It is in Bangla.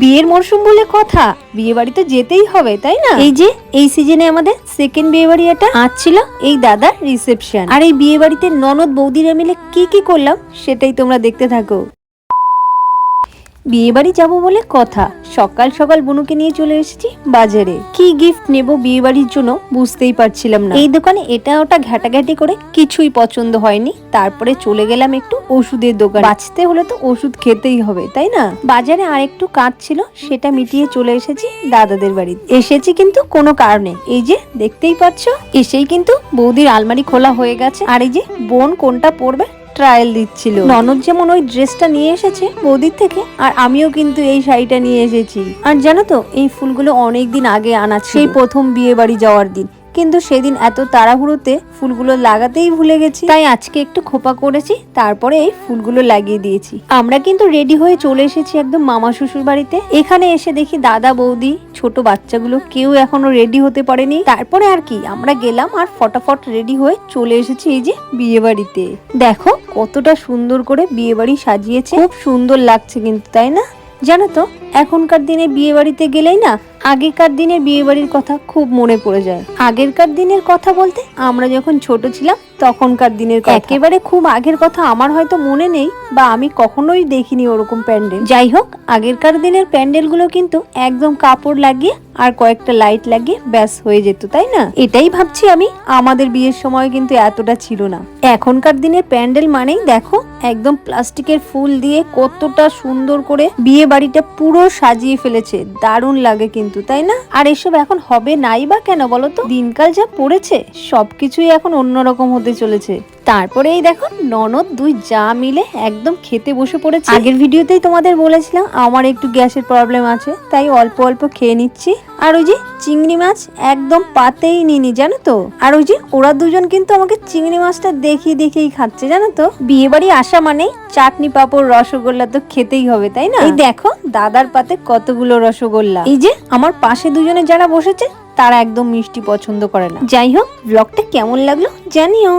বিয়ের মরশুম বলে কথা। বিয়ে বাড়িতে যেতেই হবে তাই না? এই যে এই সিজনে আমাদের সেকেন্ড বিয়ে বাড়ি এটা। আজ ছিল এই দাদার রিসেপশন আর এই বিয়ে বাড়িতে ননদ বৌদিরা মিলে কি কি করলাম সেটাই তোমরা দেখতে থাকো। বিয়ে বাড়ি যাব বলে কথা। সকাল সকাল বুনুকে নিয়ে চলে এসেছি বাজারে। কি গিফট নেব বিয়ে বাড়ির জন্য বুঝতেই পারছিলাম না। এই দোকানে এটা ওটা ঘাটাঘাটি করে কিছুই পছন্দ হয়নি। তারপরে চলে গেলাম একটু ওষুধের দোকান। বাঁচতে হলে তো ওষুধ খেতেই হবে, তাই না? বাজারে আর একটু কাজ ছিল, সেটা মিটিয়ে চলে এসেছি দাদাদের বাড়িতে এসেছি কিন্তু কোনো কারণে। এই যে দেখতেই পাচ্ছ, এসেই কিন্তু বৌদির আলমারি খোলা হয়ে গেছে। আর এই যে বোন কোনটা পরবে ট্রায়াল দিচ্ছিল। ননদ যেমন ওই ড্রেসটা নিয়ে এসেছে বৌদির থেকে আর আমিও কিন্তু এই শাড়িটা নিয়ে এসেছি। আর জানো তো এই ফুলগুলো অনেক দিন আগে আনা সেই প্রথম বিয়ে বাড়ি যাওয়ার দিন। কিন্তু সেদিন এত তাড়াহুড়োতে ফুলগুলো লাগাতেই ভুলে গেছি। তাই আজকে একটু খোপা করেছি, তারপরে এই ফুলগুলো লাগিয়ে দিয়েছি। আমরা কিন্তু রেডি হয়ে চলে এসেছি একদম মামা শ্বশুর বাড়িতে। এখানে এসে দেখি দাদা, বৌদি, ছোট বাচ্চাগুলো কেউ এখনও রেডি হতে পারেনি। তারপরে আর কি, আমরা গেলাম আর ফটাফট রেডি হয়ে চলে এসেছি এই যে বিয়ে বাড়িতে দেখো কতটা সুন্দর করে বিয়ে বাড়ি সাজিয়েছে। খুব সুন্দর লাগছে কিন্তু, তাই না? জানো তো, এখনকার দিনে বিয়ে বাড়িতে গেলেই না আগেকার দিনের বিয়ে বাড়ির কথা খুব মনে পড়ে যায়। আগেরকার দিনের কথা বলতে আমরা যখন ছোট ছিলাম, তখনকার দিনের একেবারে খুব আগের কথা আমার হয়তো মনে নেই বা আমি কখনোই দেখিনি ওরকম প্যান্ডেল। যাই হোক, আগেরকার দিনের প্যান্ডেলগুলো কিন্তু একদম কাপড় লাগিয়ে আর কয়েকটা লাইট লাগিয়ে ব্যাস হয়ে যেত, তাই না? এটাই ভাবছি আমি, আমাদের বিয়ের সময় কিন্তু এতটা ছিল না। এখনকার দিনের প্যান্ডেল মানেই দেখো, একদম প্লাস্টিকের ফুল দিয়ে কতটা সুন্দর করে বিয়ে বাড়িটা পুরো সাজিয়ে ফেলেছে। দারুণ লাগে কিন্তু তাই না? আর এসব এখন হবে নাই বা কেন বলো তো? দিনকাল যা পড়েছে, সবকিছুই এখন অন্যরকম হতে চলেছে। তারপরে এই দেখো ননদ দুই যা মিলে একদম খেতে বসে পড়েছে। আগের ভিডিওতেই তোমাদের বলেছিলাম, আমার একটু গ্যাসের প্রবলেম আছে, তাই অল্প অল্প খেয়ে নিচ্ছি। আর ওই যে চিংড়ি মাছ একদম পাতেই নিনি জানো তো? আর ওই যে ওরা দুজন কিন্তু আমাকে চিংড়ি মাছটা দেখিয়ে দেখেই খাচ্ছে, জানো তো? বিয়ে বাড়ি আসা মানেই চাটনি, পাঁপড়, রসগোল্লা তো খেতেই হবে, তাই না? এই দেখো দাদার পাতে কতগুলো রসগোল্লা। এই যে আমার পাশে দুজনে যারা বসেছে, তারা একদম মিষ্টি পছন্দ করে না। যাই হোক ব্লগটা কেমন লাগল জানিও।